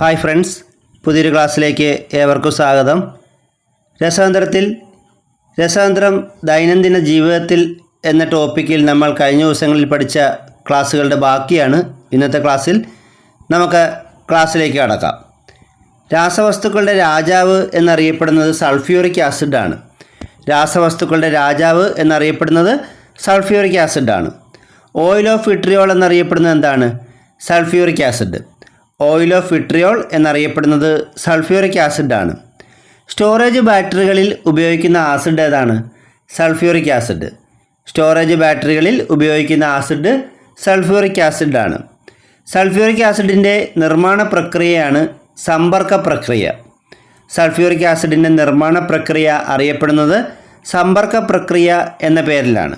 Hi friends പുതിയൊരു ക്ലാസ്സിലേക്ക് ഏവർക്കും സ്വാഗതം. രസതന്ത്രത്തിൽ രസതന്ത്രം ദൈനംദിന ജീവിതത്തിൽ എന്ന ടോപ്പിക്കിൽ നമ്മൾ കഴിഞ്ഞ ദിവസങ്ങളിൽ പഠിച്ച ക്ലാസ്സുകളുടെ ബാക്കിയാണ് ഇന്നത്തെ ക്ലാസ്സിൽ. നമുക്ക് ക്ലാസ്സിലേക്ക് കടക്കാം. രാസവസ്തുക്കളുടെ രാജാവ് എന്നറിയപ്പെടുന്നത് സൾഫ്യൂറിക് ആസിഡാണ്. രാസവസ്തുക്കളുടെ രാജാവ് എന്നറിയപ്പെടുന്നത് സൾഫ്യൂറിക് ആസിഡാണ്. ഓയിൽ ഓഫ് വിട്രിയോൾ എന്നറിയപ്പെടുന്നത് എന്താണ്? Sulphuric acid. Oil of vitriol എന്നറിയപ്പെടുന്നത് സൾഫ്യൂറിക് ആസിഡാണ് സ്റ്റോറേജ് ബാറ്ററികളിൽ ഉപയോഗിക്കുന്ന ആസിഡ് ഏതാണ്? Sulphuric acid. സ്റ്റോറേജ് ബാറ്ററികളിൽ ഉപയോഗിക്കുന്ന ആസിഡ് സൾഫ്യൂറിക് ആസിഡാണ് സൾഫ്യൂറിക് ആസിഡിന്റെ നിർമ്മാണ പ്രക്രിയയാണ് സമ്പർക്ക പ്രക്രിയ. സൾഫ്യൂറിക് ആസിഡിന്റെ നിർമ്മാണ പ്രക്രിയ അറിയപ്പെടുന്നത് സമ്പർക്ക പ്രക്രിയ എന്ന പേരിലാണ്.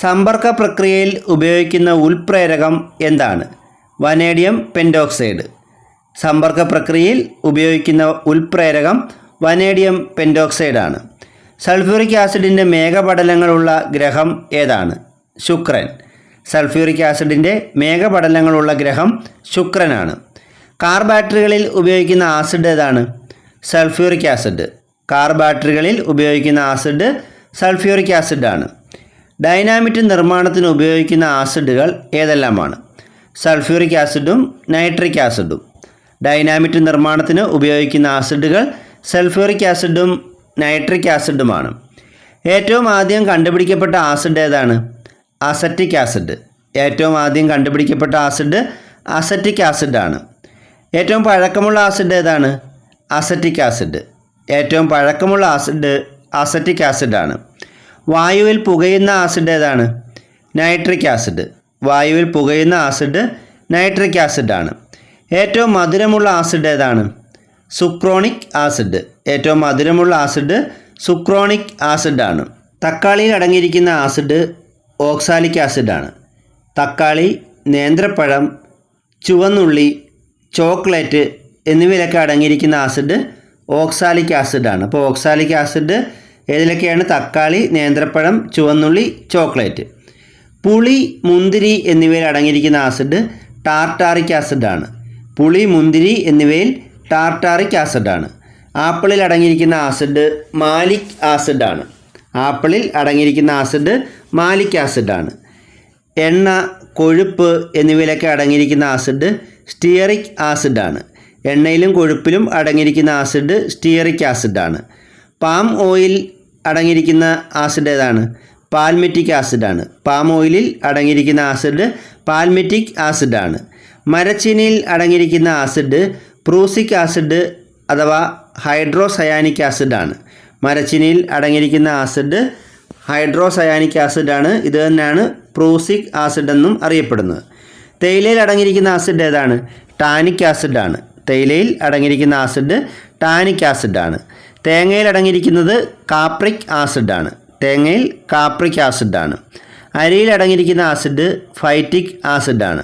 സമ്പർക്ക പ്രക്രിയയിൽ ഉപയോഗിക്കുന്ന ഉൽപ്രേരകം എന്താണ്? Vanadium pentoxide. സമ്പർക്ക പ്രക്രിയയിൽ ഉപയോഗിക്കുന്ന ഉൽപ്രേരകം വനേഡിയം പെൻഡോക്സൈഡാണ്. സൾഫ്യൂറിക് ആസിഡിന്റെ മേഘപടലങ്ങളുള്ള ഗ്രഹം ഏതാണ്? ശുക്രൻ. സൾഫ്യൂറിക് ആസിഡിന്റെ മേഘപടലങ്ങളുള്ള ഗ്രഹം ശുക്രനാണ്. കാർ ബാറ്ററികളിൽ ഉപയോഗിക്കുന്ന ആസിഡ് ഏതാണ്? Sulphuric acid. കാർ ബാറ്ററികളിൽ ഉപയോഗിക്കുന്ന ആസിഡ് സൾഫ്യൂറിക് ആസിഡാണ്. ഡൈനാമിറ്റ് നിർമ്മാണത്തിന് ഉപയോഗിക്കുന്ന ആസിഡുകൾ ഏതെല്ലാമാണ്? സൾഫ്യൂറിക് ആസിഡും നൈട്രിക് ആസിഡും. ഡൈനാമിറ്റ് നിർമ്മാണത്തിന് ഉപയോഗിക്കുന്ന ആസിഡുകൾ സൾഫ്യൂറിക് ആസിഡും നൈട്രിക് ആസിഡുമാണ്. ഏറ്റവും ആദ്യം കണ്ടുപിടിക്കപ്പെട്ട ആസിഡ് ഏതാണ്? Acetic acid. ഏറ്റവും ആദ്യം കണ്ടുപിടിക്കപ്പെട്ട ആസിഡ് അസറ്റിക് ആസിഡാണ്. ഏറ്റവും പഴക്കമുള്ള ആസിഡ് ഏതാണ്? Acetic acid. ഏറ്റവും പഴക്കമുള്ള ആസിഡ് അസറ്റിക് ആസിഡാണ്. വായുവിൽ പുകയുന്ന ആസിഡ് ഏതാണ്? Nitric acid. വായുവിൽ പുകയുന്ന ആസിഡ് നൈട്രിക് ആസിഡാണ്. ഏറ്റവും മധുരമുള്ള ആസിഡ് ഏതാണ്? Sucronic acid. ഏറ്റവും മധുരമുള്ള ആസിഡ് സുക്രോണിക് ആസിഡാണ്. തക്കാളിയിൽ അടങ്ങിയിരിക്കുന്ന ആസിഡ് ഓക്സാലിക് ആസിഡാണ്. തക്കാളി നേന്ത്രപ്പഴം ചുവന്നുള്ളി ചോക്ലേറ്റ് എന്നിവയിലൊക്കെ അടങ്ങിയിരിക്കുന്ന ആസിഡ് ഓക്സാലിക് ആസിഡാണ്. അപ്പോൾ ഓക്സാലിക് ആസിഡ് ഏതിലൊക്കെയാണ്? തക്കാളി നേന്ത്രപ്പഴം ചുവന്നുള്ളി ചോക്ലേറ്റ്. പുളി മുന്തിരി എന്നിവയിൽ അടങ്ങിയിരിക്കുന്ന ആസിഡ് ടാർട്ടാറിക് ആസിഡാണ് പുളി മുന്തിരി എന്നിവയിൽ ടാർട്ടാറിക് ആസിഡാണ് ആപ്പിളിൽ അടങ്ങിയിരിക്കുന്ന ആസിഡ് മാലിക് ആസിഡാണ് ആപ്പിളിൽ അടങ്ങിയിരിക്കുന്ന ആസിഡ് മാലിക് ആസിഡാണ് എണ്ണ കൊഴുപ്പ് എന്നിവയിലൊക്കെ അടങ്ങിയിരിക്കുന്ന ആസിഡ് സ്റ്റിയറിക് ആസിഡാണ് എണ്ണയിലും കൊഴുപ്പിലും അടങ്ങിയിരിക്കുന്ന ആസിഡ് സ്റ്റിയറിക് ആസിഡാണ് പാം ഓയിൽ അടങ്ങിയിരിക്കുന്ന ആസിഡ് ഏതാണ്? പാൽമെറ്റിക് ആസിഡാണ്. പാം ഓയിലിൽ അടങ്ങിയിരിക്കുന്ന ആസിഡ് പാൽമെറ്റിക് ആസിഡാണ്. മരച്ചീനിയിൽ അടങ്ങിയിരിക്കുന്ന ആസിഡ് പ്രൂസിക് ആസിഡ് അഥവാ ഹൈഡ്രോസയാനിക് ആസിഡാണ്. മരച്ചീനിയിൽ അടങ്ങിയിരിക്കുന്ന ആസിഡ് ഹൈഡ്രോസയാനിക് ആസിഡാണ്. ഇത് തന്നെയാണ് പ്രൂസിക് ആസിഡ് എന്നും അറിയപ്പെടുന്നത്. തേയിലയിൽ അടങ്ങിയിരിക്കുന്ന ആസിഡ് ഏതാണ്? ടാനിക് ആസിഡാണ്. തേയിലയിൽ അടങ്ങിയിരിക്കുന്ന ആസിഡ് ടാനിക് ആസിഡാണ്. തേങ്ങയിൽ അടങ്ങിയിരിക്കുന്നത് കാപ്രിക് ആസിഡാണ്. തേങ്ങയിൽ കാപ്രിക് ആസിഡാണ്. അരിയിൽ അടങ്ങിയിരിക്കുന്ന ആസിഡ് ഫൈറ്റിക് ആസിഡാണ്.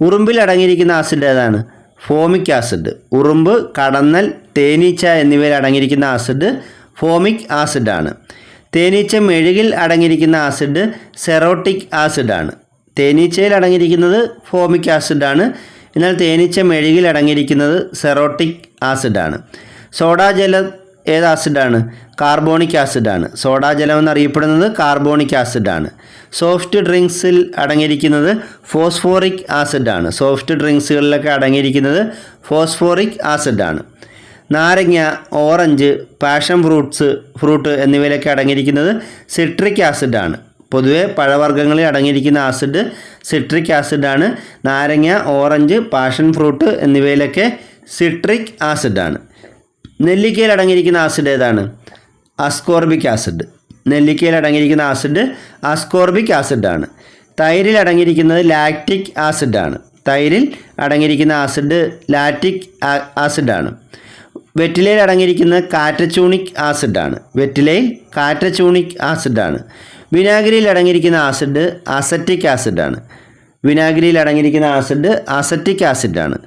ഉറുമ്പിൽ അടങ്ങിയിരിക്കുന്ന ആസിഡ് ഏതാണ്? Formic acid. ഉറുമ്പ് കടന്നൽ തേനീച്ച എന്നിവയിൽ അടങ്ങിയിരിക്കുന്ന ആസിഡ് ഫോമിക് ആസിഡാണ്. തേനീച്ച മെഴുകിൽ അടങ്ങിയിരിക്കുന്ന ആസിഡ് സെറോട്ടിക് ആസിഡാണ്. തേനീച്ചയിൽ അടങ്ങിയിരിക്കുന്നത് ഫോമിക് ആസിഡാണ്. എന്നാൽ തേനീച്ച മെഴുകിൽ അടങ്ങിയിരിക്കുന്നത് സെറോട്ടിക് ആസിഡാണ്. സോഡാജലം ഏത് ആസിഡാണ്? കാർബോണിക് ആസിഡാണ്. സോഡാജലം എന്നറിയപ്പെടുന്നത് കാർബോണിക് ആസിഡാണ്. സോഫ്റ്റ് ഡ്രിങ്ക്സിൽ അടങ്ങിയിരിക്കുന്നത് ഫോസ്ഫോറിക് ആസിഡാണ്. സോഫ്റ്റ് ഡ്രിങ്ക്സുകളിലൊക്കെ അടങ്ങിയിരിക്കുന്നത് ഫോസ്ഫോറിക് ആസിഡാണ്. നാരങ്ങ ഓറഞ്ച് പാഷൻ ഫ്രൂട്ട്സ് ഫ്രൂട്ട് എന്നിവയിലൊക്കെ അടങ്ങിയിരിക്കുന്നത് സിട്രിക് ആസിഡാണ്. പൊതുവെ പഴവർഗങ്ങളിൽ അടങ്ങിയിരിക്കുന്ന ആസിഡ് സിട്രിക് ആസിഡാണ്. നാരങ്ങ ഓറഞ്ച് പാഷൻ ഫ്രൂട്ട് എന്നിവയിലൊക്കെ സിട്രിക് ആസിഡാണ്. നെല്ലിക്കയിൽ അടങ്ങിയിരിക്കുന്ന ആസിഡ് ഏതാണ്? Ascorbic acid. നെല്ലിക്കയിൽ അടങ്ങിയിരിക്കുന്ന ആസിഡ് അസ്കോർബിക് ആസിഡാണ്. തൈരിൽ അടങ്ങിയിരിക്കുന്നത് ലാക്റ്റിക് ആസിഡാണ്. തൈരിൽ അടങ്ങിയിരിക്കുന്ന ആസിഡ് ലാറ്റിക് ആസിഡാണ്. വെറ്റിലയിൽ അടങ്ങിയിരിക്കുന്നത് കാറ്റച്ചൂണിക് ആസിഡാണ്. വെറ്റിലയിൽ കാറ്റച്ചൂണിക് ആസിഡാണ്. വിനാഗിരിയിൽ അടങ്ങിയിരിക്കുന്ന ആസിഡ് അസറ്റിക് ആസിഡാണ്. വിനാഗിരിയിൽ അടങ്ങിയിരിക്കുന്ന ആസിഡ് അസറ്റിക് ആസിഡാണ്.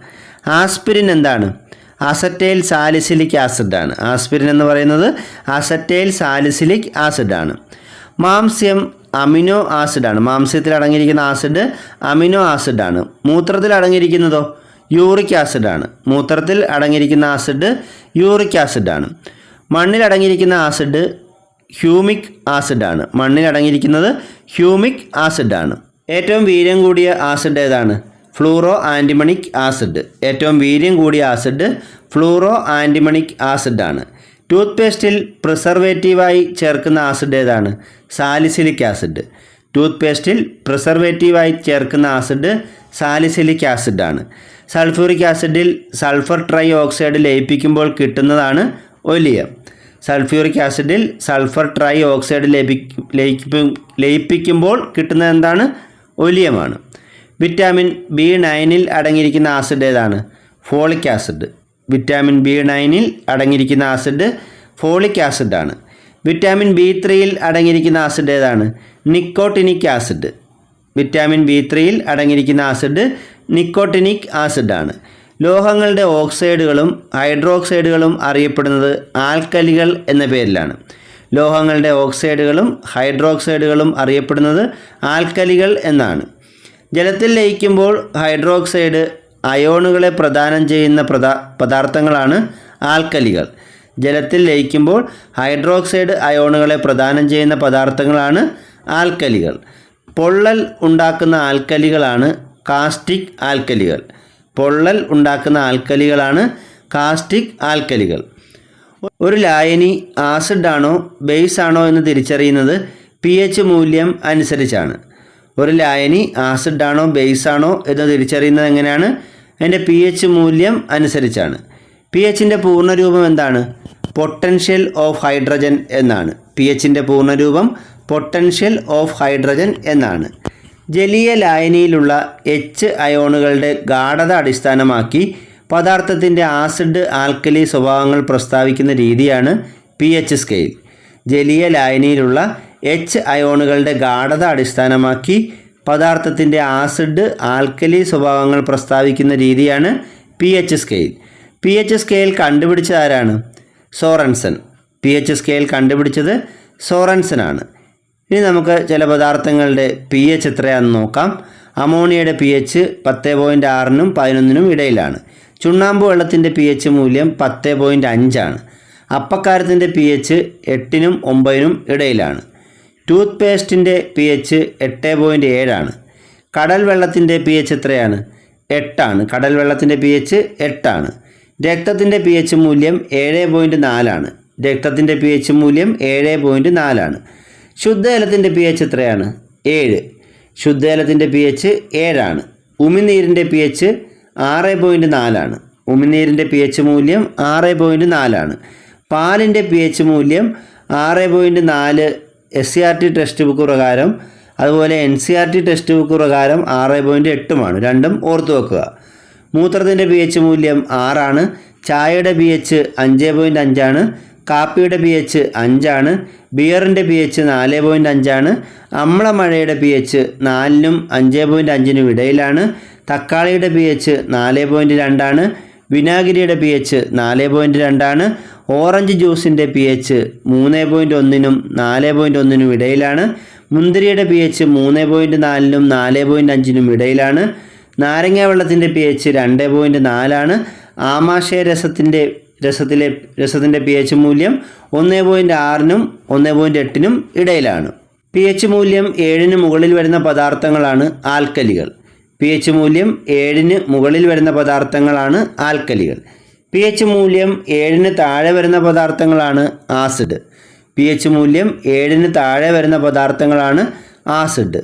ആസ്പിരിൻ എന്താണ്? അസറ്റൈൽ സാലിസിലിക് ആസിഡാണ് ആസ്പിരിൻ എന്ന് പറയുന്നത് അസറ്റൈൽ സാലിസിലിക് ആസിഡാണ് മാംസ്യം അമിനോ ആസിഡാണ് മാംസ്യത്തിൽ അടങ്ങിയിരിക്കുന്ന ആസിഡ് അമിനോ ആസിഡാണ് മൂത്രത്തിൽ അടങ്ങിയിരിക്കുന്നതോ യൂറിക് ആസിഡാണ് മൂത്രത്തിൽ അടങ്ങിയിരിക്കുന്ന ആസിഡ് യൂറിക് ആസിഡാണ് മണ്ണിൽ അടങ്ങിയിരിക്കുന്ന ആസിഡ് ഹ്യൂമിക് ആസിഡാണ് മണ്ണിൽ അടങ്ങിയിരിക്കുന്നത് ഹ്യൂമിക് ആസിഡാണ് ഏറ്റവും വീര്യം കൂടിയ ആസിഡ് ഏതാണ്? Fluoro antimonic acid. ഏറ്റവും വീര്യം കൂടിയ ആസിഡ് ഫ്ലൂറോ ആന്റിമണിക് ആസിഡാണ് ടൂത്ത് പേസ്റ്റിൽ പ്രിസർവേറ്റീവായി ചേർക്കുന്ന ആസിഡ് ഏതാണ്? Salicylic acid. ടൂത്ത് പേസ്റ്റിൽ പ്രിസർവേറ്റീവായി ചേർക്കുന്ന ആസിഡ് സാലിസിലിക് ആസിഡാണ് സൾഫ്യൂറിക് ആസിഡിൽ സൾഫർ ട്രൈ ഓക്സൈഡ് ലയിപ്പിക്കുമ്പോൾ കിട്ടുന്നതാണ് ഒലിയ. സൾഫ്യൂറിക് ആസിഡിൽ സൾഫർ ട്രൈ ഓക്സൈഡ് ലയിപ്പി ലയിപ്പി- ലയിപ്പിക്കുമ്പോൾ കിട്ടുന്നത് എന്താണ്? ഒലിയമാണ്. വിറ്റാമിൻ ബി നയനിൽ അടങ്ങിയിരിക്കുന്ന ആസിഡ് ഏതാണ്? Folic acid. വിറ്റാമിൻ ബി നയനിൽ അടങ്ങിയിരിക്കുന്ന ആസിഡ് ഫോളിക് ആസിഡാണ്. വിറ്റാമിൻ ബി ത്രീയിൽ അടങ്ങിയിരിക്കുന്ന ആസിഡ് ഏതാണ്? Nicotinic acid. വിറ്റാമിൻ ബി ത്രീയിൽ അടങ്ങിയിരിക്കുന്ന ആസിഡ് നിക്കോട്ടിനിക് ആസിഡാണ്. ലോഹങ്ങളുടെ ഓക്സൈഡുകളും ഹൈഡ്രോക്സൈഡുകളും അറിയപ്പെടുന്നത് ആൽക്കലികൾ എന്ന പേരിലാണ്. ലോഹങ്ങളുടെ ഓക്സൈഡുകളും ഹൈഡ്രോക്സൈഡുകളും അറിയപ്പെടുന്നത് ആൽക്കലികൾ എന്നാണ്. ജലത്തിൽ ലയിക്കുമ്പോൾ ഹൈഡ്രോക്സൈഡ് അയോണുകളെ പ്രദാനം ചെയ്യുന്ന പ്രദാ പദാർത്ഥങ്ങളാണ് ആൽക്കലികൾ. ജലത്തിൽ ലയിക്കുമ്പോൾ ഹൈഡ്രോക്സൈഡ് അയോണുകളെ പ്രദാനം ചെയ്യുന്ന പദാർത്ഥങ്ങളാണ് ആൽക്കലികൾ. പൊള്ളൽ ഉണ്ടാക്കുന്ന ആൽക്കലികളാണ് കാസ്റ്റിക് ആൽക്കലികൾ. പൊള്ളൽ ഉണ്ടാക്കുന്ന ആൽക്കലികളാണ് കാസ്റ്റിക് ആൽക്കലികൾ. ഒരു ലായനി ആസിഡാണോ ബേസ് ആണോ എന്ന് തിരിച്ചറിയുന്നത് പി എച്ച് മൂല്യം അനുസരിച്ചാണ്. ഒരു ലായനി ആസിഡ് ആണോ ബേസ് ആണോ എന്ന് തിരിച്ചറിയുന്നത് എങ്ങനെയാണ്? അതിന്റെ പി എച്ച് മൂല്യം അനുസരിച്ചാണ്. പി എച്ചിന്റെ പൂർണരൂപം എന്താണ്? പൊട്ടൻഷ്യൽ ഓഫ് ഹൈഡ്രജൻ എന്നാണ്. പി എച്ചിന്റെ പൂർണരൂപം പൊട്ടൻഷ്യൽ ഓഫ് ഹൈഡ്രജൻ എന്നാണ്. ജലീയ ലായനിയിലുള്ള എച്ച് അയോണുകളുടെ ഗാഠത അടിസ്ഥാനമാക്കി പദാർത്ഥത്തിന്റെ ആസിഡ് ആൽക്കലി സ്വഭാവങ്ങൾ പ്രസ്താവിക്കുന്ന രീതിയാണ് പി എച്ച് സ്കെയിൽ ജലീയ ലായനിയിലുള്ള എച്ച് അയോണുകളുടെ ഗാഠത അടിസ്ഥാനമാക്കി പദാർത്ഥത്തിന്റെ ആസിഡ് ആൽക്കലി സ്വഭാവങ്ങൾ പ്രസ്താവിക്കുന്ന രീതിയാണ് P H scale P H scale കണ്ടുപിടിച്ച ആരാണ്? സോറൻസൺ. പി എച്ച് സ്കെയിൽ കണ്ടുപിടിച്ചത് സോറൻസനാണ് ഇനി നമുക്ക് ചില പദാർത്ഥങ്ങളുടെ പി എച്ച് എത്രയാണെന്ന് നോക്കാം. അമോണിയയുടെ പി എച്ച് പത്ത് പോയിന്റ് ആറിനും പതിനൊന്നിനും ഇടയിലാണ്. ചുണ്ണാമ്പ് വെള്ളത്തിന്റെ പി എച്ച് മൂല്യം പത്ത് പോയിന്റ് അഞ്ചാണ്. അപ്പക്കാരത്തിന്റെ പി എച്ച് എട്ടിനും ഒമ്പതിനും ഇടയിലാണ്. ടൂത്ത് പേസ്റ്റിന്റെ പി എച്ച് എട്ട് പോയിന്റ് ഏഴാണ് കടൽ വെള്ളത്തിന്റെ പി എച്ച് എത്രയാണ് എട്ടാണ് കടൽ വെള്ളത്തിന്റെ പി എച്ച് എട്ടാണ് രക്തത്തിന്റെ പി എച്ച് മൂല്യം ഏഴ് പോയിന്റ് നാലാണ് രക്തത്തിന്റെ പി എച്ച് മൂല്യം ഏഴ് പോയിന്റ് നാലാണ് ശുദ്ധജലത്തിന്റെ പി എച്ച് എത്രയാണ്? ഏഴ്. ശുദ്ധജലത്തിന്റെ പി എച്ച് ഏഴാണ് ഉമിനീരിന്റെ പി എച്ച് ആറ് പോയിന്റ് നാലാണ് ഉമിനീരിന്റെ പി എച്ച് മൂല്യം ആറ് പോയിന്റ് നാലാണ് പാലിന്റെ പി എച്ച് മൂല്യം ആറ് പോയിന്റ് നാല് S C R T text book പ്രകാരം അതുപോലെ N C R T text book പ്രകാരം ആറ് പോയിന്റ് എട്ടുമാണ് രണ്ടും ഓർത്തു വെക്കുക. മൂത്രത്തിന്റെ പി എച്ച് മൂല്യം ആറാണ് ചായയുടെ പി എച്ച് അഞ്ച് പോയിന്റ് അഞ്ചാണ് കാപ്പിയുടെ പി എച്ച് അഞ്ചാണ് ബിയറിന്റെ പി എച്ച് നാല് പോയിന്റ് അഞ്ചാണ് അമ്ലമഴയുടെ പി എച്ച് നാലിനും അഞ്ച് പോയിന്റ് അഞ്ചിനും ഇടയിലാണ്. തക്കാളിയുടെ പി എച്ച് നാല് പോയിന്റ് രണ്ടാണ് വിനാഗിരിയുടെ പി എച്ച് നാല് പോയിന്റ് രണ്ടാണ് ഓറഞ്ച് ജ്യൂസിന്റെ പി എച്ച് മൂന്ന് പോയിന്റ് ഒന്നിനും നാല് പോയിന്റ് ഒന്നിനും ഇടയിലാണ്. മുന്തിരിയുടെ പി എച്ച് മൂന്ന് പോയിന്റ് നാലിനും നാല് പോയിന്റ് അഞ്ചിനും ഇടയിലാണ്. നാരങ്ങ വെള്ളത്തിന്റെ പി എച്ച് രണ്ട് പോയിന്റ് നാലാണ്. ആമാശയ രസത്തിന്റെ രസത്തിലെ രസത്തിന്റെ പി എച്ച് മൂല്യം ഒന്ന് പോയിന്റ് ആറിനും ഒന്ന് പോയിന്റ് എട്ടിനും ഇടയിലാണ്. പി എച്ച് മൂല്യം ഏഴിന് മുകളിൽ വരുന്ന പദാർത്ഥങ്ങളാണ് ആൽക്കലികൾ. പി എച്ച് മൂല്യം ഏഴിന് മുകളിൽ വരുന്ന പദാർത്ഥങ്ങളാണ് ആൽക്കലികൾ. പി എച്ച് മൂല്യം ഏഴിന് താഴെ വരുന്ന പദാർത്ഥങ്ങളാണ് ആസിഡ് പി എച്ച് മൂല്യം ഏഴിന് താഴെ വരുന്ന പദാർത്ഥങ്ങളാണ് ആസിഡ്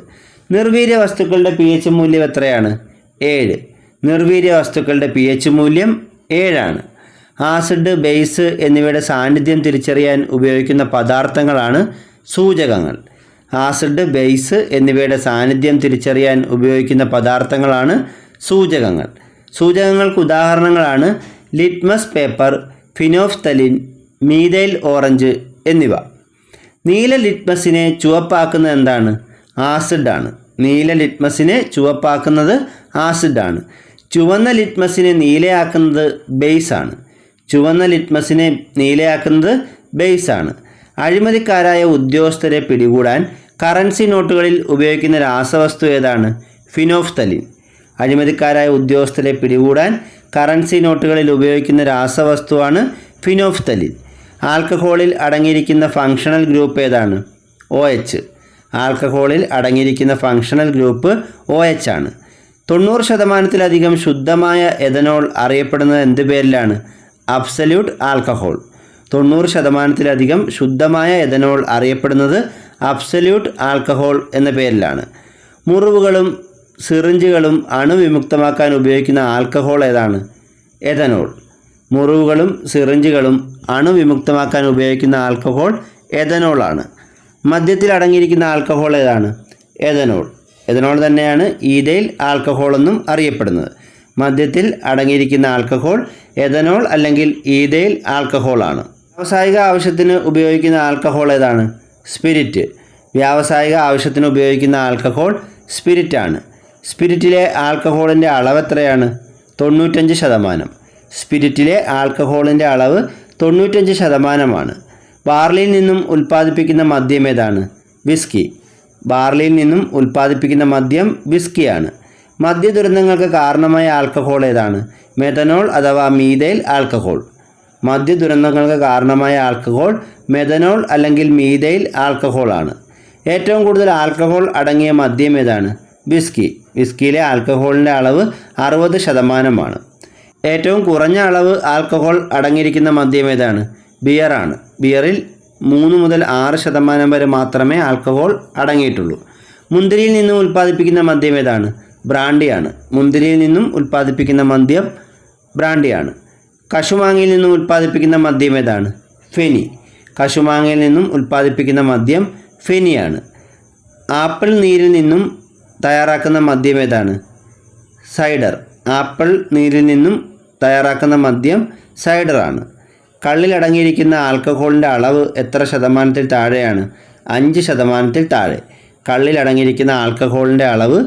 നിർവീര്യ വസ്തുക്കളുടെ പി എച്ച് മൂല്യം എത്രയാണ്? ഏഴ്. നിർവീര്യ വസ്തുക്കളുടെ പി എച്ച് മൂല്യം ഏഴാണ്. ആസിഡ് ബേസ് എന്നിവയുടെ സാന്നിധ്യം തിരിച്ചറിയാൻ ഉപയോഗിക്കുന്ന പദാർത്ഥങ്ങളാണ് സൂചകങ്ങൾ. ആസിഡ് ബേസ് എന്നിവയുടെ സാന്നിധ്യം തിരിച്ചറിയാൻ ഉപയോഗിക്കുന്ന പദാർത്ഥങ്ങളാണ് സൂചകങ്ങൾ. സൂചകങ്ങൾക്ക് ഉദാഹരണങ്ങളാണ് litmus paper phenolphthalein methyl orange എന്നിവ. നീല ലിറ്റ്മസിനെ ചുവപ്പാക്കുന്നത് എന്താണ്? ആസിഡാണ് നീല ലിറ്റ്മസിനെ ചുവപ്പാക്കുന്നത് ആസിഡാണ് ചുവന്ന ലിറ്റ്മസിനെ നീലയാക്കുന്നത് ബേസാണ് ചുവന്ന ലിറ്റ്മസിനെ നീലയാക്കുന്നത് ബേസാണ് അഴിമതിക്കാരായ ഉദ്യോഗസ്ഥരെ പിടികൂടാൻ കറൻസി നോട്ടുകളിൽ ഉപയോഗിക്കുന്ന രാസവസ്തു ഏതാണ്? ഫിനോഫ്തലിൻ. അഴിമതിക്കാരായ ഉദ്യോഗസ്ഥരെ പിടികൂടാൻ കറൻസി നോട്ടുകളിൽ ഉപയോഗിക്കുന്ന രാസവസ്തുവാണ് ഫിനോഫ്തലിൻ. ആൽക്കഹോളിൽ അടങ്ങിയിരിക്കുന്ന ഫങ്ഷണൽ ഗ്രൂപ്പ് ഏതാണ്? O H. ആൽക്കഹോളിൽ അടങ്ങിയിരിക്കുന്ന ഫങ്ഷണൽ ഗ്രൂപ്പ് ഒ എച്ച് ആണ്. തൊണ്ണൂറ് ശതമാനത്തിലധികം ശുദ്ധമായ എഥനോൾ അറിയപ്പെടുന്നത് എന്ത് പേരിലാണ്? Absolute alcohol. തൊണ്ണൂറ് ശതമാനത്തിലധികം ശുദ്ധമായ എഥനോൾ അറിയപ്പെടുന്നത് അബ്സല്യൂട്ട് ആൽക്കഹോൾ എന്ന പേരിലാണ്. മുറിവുകളും സിറിഞ്ചുകളും അണുവിമുക്തമാക്കാൻ ഉപയോഗിക്കുന്ന ആൽക്കഹോൾ ഏതാണ്? എഥനോൾ. മുറിവുകളും സിറിഞ്ചുകളും അണുവിമുക്തമാക്കാൻ ഉപയോഗിക്കുന്ന ആൽക്കഹോൾ എഥനോളാണ്. മദ്യത്തിൽ അടങ്ങിയിരിക്കുന്ന ആൽക്കഹോൾ ഏതാണ്? എഥനോൾ. എഥനോൾ തന്നെയാണ് ഈതയിൽ ആൽക്കഹോൾ എന്നും അറിയപ്പെടുന്നത്. മദ്യത്തിൽ അടങ്ങിയിരിക്കുന്ന ആൽക്കഹോൾ എഥനോൾ അല്ലെങ്കിൽ ഈതയിൽ ആൽക്കഹോൾ ആണ് വ്യാവസായിക ആവശ്യത്തിന് ഉപയോഗിക്കുന്ന ആൽക്കഹോൾ ഏതാണ്? സ്പിരിറ്റ്. വ്യാവസായിക ആവശ്യത്തിന് ഉപയോഗിക്കുന്ന ആൽക്കഹോൾ സ്പിരിറ്റാണ്. സ്പിരിറ്റിലെ ആൽക്കഹോളിന്റെ അളവ് എത്രയാണ്? തൊണ്ണൂറ്റഞ്ച് ശതമാനം. സ്പിരിറ്റിലെ ആൽക്കഹോളിന്റെ അളവ് തൊണ്ണൂറ്റഞ്ച് ശതമാനമാണ്. ബാർലിയിൽ നിന്നും ഉൽപ്പാദിപ്പിക്കുന്ന മദ്യം ഏതാണ്? വിസ്കി. ബാർലിയിൽ നിന്നും ഉൽപ്പാദിപ്പിക്കുന്ന മദ്യം വിസ്കിയാണ്. മദ്യ ദുരന്തങ്ങൾക്ക് കാരണമായ ആൽക്കഹോൾ ഏതാണ്? മെഥനോൾ അഥവാ മീതൈൽ ആൽക്കഹോൾ. മദ്യ ദുരന്തങ്ങൾക്ക് കാരണമായ ആൽക്കഹോൾ മെഥനോൾ അല്ലെങ്കിൽ മീതൈൽ ആൽക്കഹോളാണ് ഏറ്റവും കൂടുതൽ ആൽക്കഹോൾ അടങ്ങിയ മദ്യം ഏതാണ്? വിസ്കി. വിസ്കിയിലെ ആൽക്കഹോളിന്റെ അളവ് അറുപത് ശതമാനമാണ്. ഏറ്റവും കുറഞ്ഞ അളവ് ആൽക്കഹോൾ അടങ്ങിയിരിക്കുന്ന മദ്യം ഏതാണ്? ബിയറാണ് ബിയറിൽ മൂന്ന് മുതൽ ആറ് ശതമാനം വരെ മാത്രമേ ആൽക്കഹോൾ അടങ്ങിയിട്ടുള്ളൂ. മുന്തിരിയിൽ നിന്നും ഉൽപ്പാദിപ്പിക്കുന്ന മദ്യം ഏതാണ്? ബ്രാണ്ടിയാണ് മുന്തിരിയിൽ നിന്നും ഉൽപ്പാദിപ്പിക്കുന്ന മദ്യം ബ്രാണ്ടിയാണ് കശുമാങ്ങയിൽ നിന്നും ഉൽപ്പാദിപ്പിക്കുന്ന മദ്യം ഏതാണ്? ഫെനി. കശുമാങ്ങയിൽ നിന്നും ഉൽപ്പാദിപ്പിക്കുന്ന മദ്യം ഫെനിയാണ് ആപ്പിൾ നീരിൽ നിന്നും തയ്യാറാക്കുന്ന മദ്യം ഏതാണ്? സൈഡർ. ആപ്പിൾ നീരിൽ നിന്നും തയ്യാറാക്കുന്ന മദ്യം സൈഡറാണ് കള്ളിലടങ്ങിയിരിക്കുന്ന ആൽക്കഹോളിന്റെ അളവ് എത്ര ശതമാനത്തിൽ താഴെയാണ്? അഞ്ച് ശതമാനത്തിൽ താഴെ. കള്ളിലടങ്ങിയിരിക്കുന്ന ആൽക്കഹോളിന്റെ അളവ്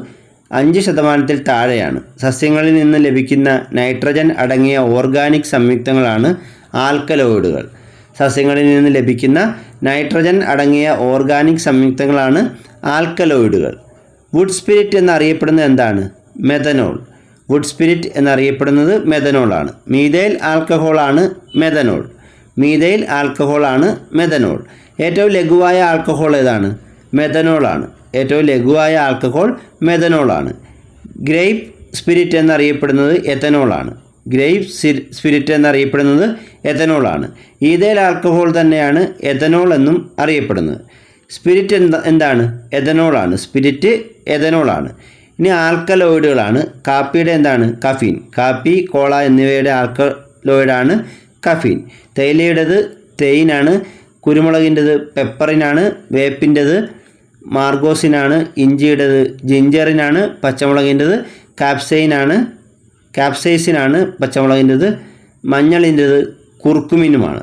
അഞ്ച് ശതമാനത്തിൽ താഴെയാണ്. സസ്യങ്ങളിൽ നിന്ന് ലഭിക്കുന്ന നൈട്രജൻ അടങ്ങിയ ഓർഗാനിക് സംയുക്തങ്ങളാണ് ആൽക്കലോയിഡുകൾ. സസ്യങ്ങളിൽ നിന്ന് ലഭിക്കുന്ന നൈട്രജൻ അടങ്ങിയ ഓർഗാനിക് സംയുക്തങ്ങളാണ് ആൽക്കലോയിഡുകൾ. വുഡ് സ്പിരിറ്റ് എന്നറിയപ്പെടുന്നത് എന്താണ്? മെഥനോൾ വുഡ് സ്പിരിറ്റ് എന്നറിയപ്പെടുന്നത് മെഥനോളാണ് മീതയിൽ ആൽക്കഹോളാണ് മെഥനോൾ മീതയിൽ ആൽക്കഹോളാണ് മെഥനോൾ ഏറ്റവും ലഘുവായ ആൽക്കഹോൾ ഏതാണ്? മെഥനോളാണ് ഏറ്റവും ലഘുവായ ആൽക്കഹോൾ മെഥനോളാണ് ഗ്രേപ്പ് സ്പിരിറ്റ് എന്നറിയപ്പെടുന്നത് എത്തനോളാണ് ഗ്രേപ്പ് സ്പിരിറ്റ് എന്നറിയപ്പെടുന്നത് എഥനോളാണ് ഈതേൽ ആൽക്കഹോൾ തന്നെയാണ് എഥനോൾ എന്നും അറിയപ്പെടുന്നത്. സ്പിരിറ്റ് എന്താ എന്താണ്? എഥനോളാണ് സ്പിരിറ്റ് എഥനോളാണ് ഇനി ആൽക്കലോയിഡുകളാണ് കാപ്പിയുടെ എന്താണ്? കഫീൻ കാപ്പി കോള എന്നിവയുടെ ആൽക്കലോയിഡാണ് കഫീൻ തേയിലയുടേത് തേയിനാണ് കുരുമുളകിന്റെത് പെപ്പറിനാണ് വേപ്പിന്റെത് മാർഗോസിനാണ് ഇഞ്ചിയുടേത് ജിഞ്ചറിനാണ് പച്ചമുളകിന്റെത് കാപ്സൈനാണ് കാപ്സൈസിനാണ് പച്ചമുളകിന്റെത്. മഞ്ഞളിന്റെത് കുർക്കുമിനുമാണ്.